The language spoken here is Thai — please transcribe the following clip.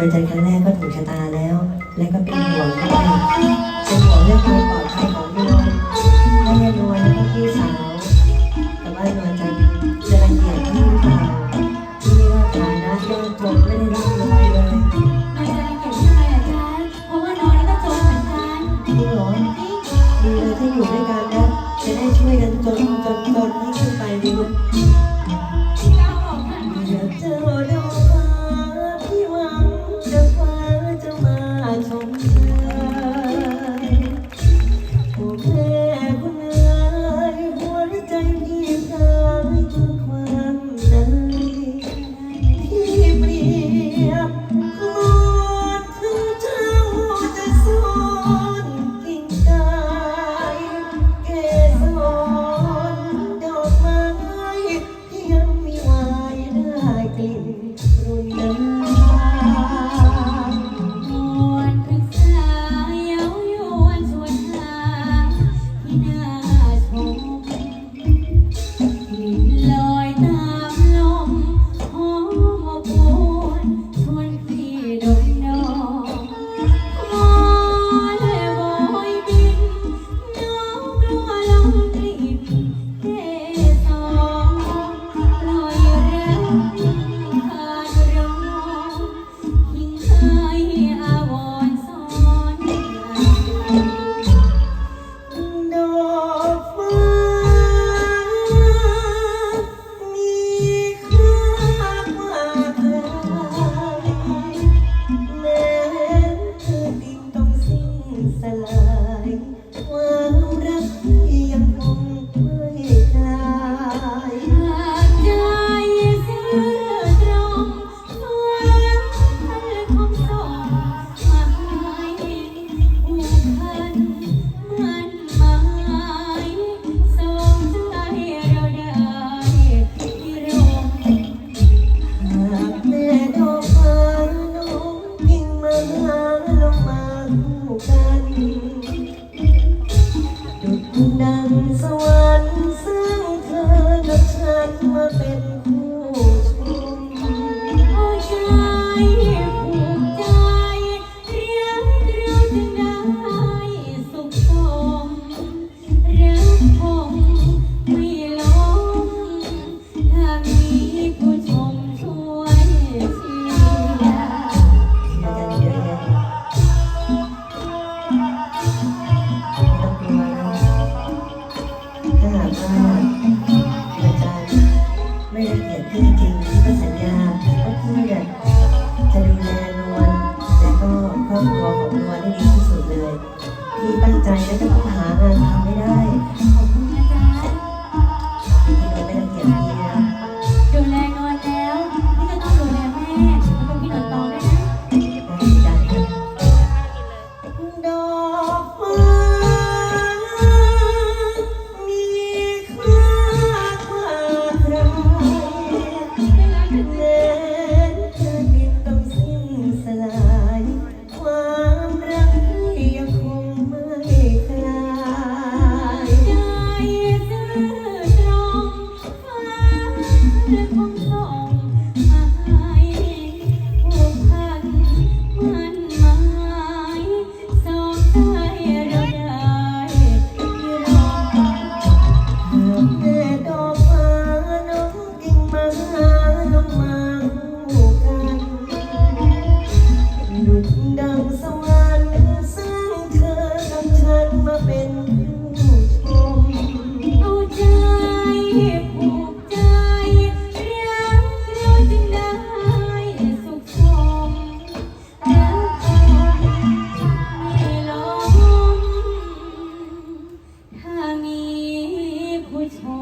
เจอกัครั้งแรกก็ถูกชะตาแล้ว และก็เป็นห่วงด้วยเป็นห่วงเรื่องความอด สลายรักยังคงไม่คลายหากได้ซื้อตรงฟ้าคงส่งมาให้ผูกพันมันหมส่งใจเราได้ที่ร่มหากแม่ดอกฟ้าน้องยิ่งมาหาลงมัน Mm-hmm. ที่จริงก็สัญญาพี่เนี่ยจะดูแลนวลและก็ครอบครัวของนวลให้ดีที่สุดเลย พี่ตั้งใจและจะต้องหางานทำไม่ได้ always.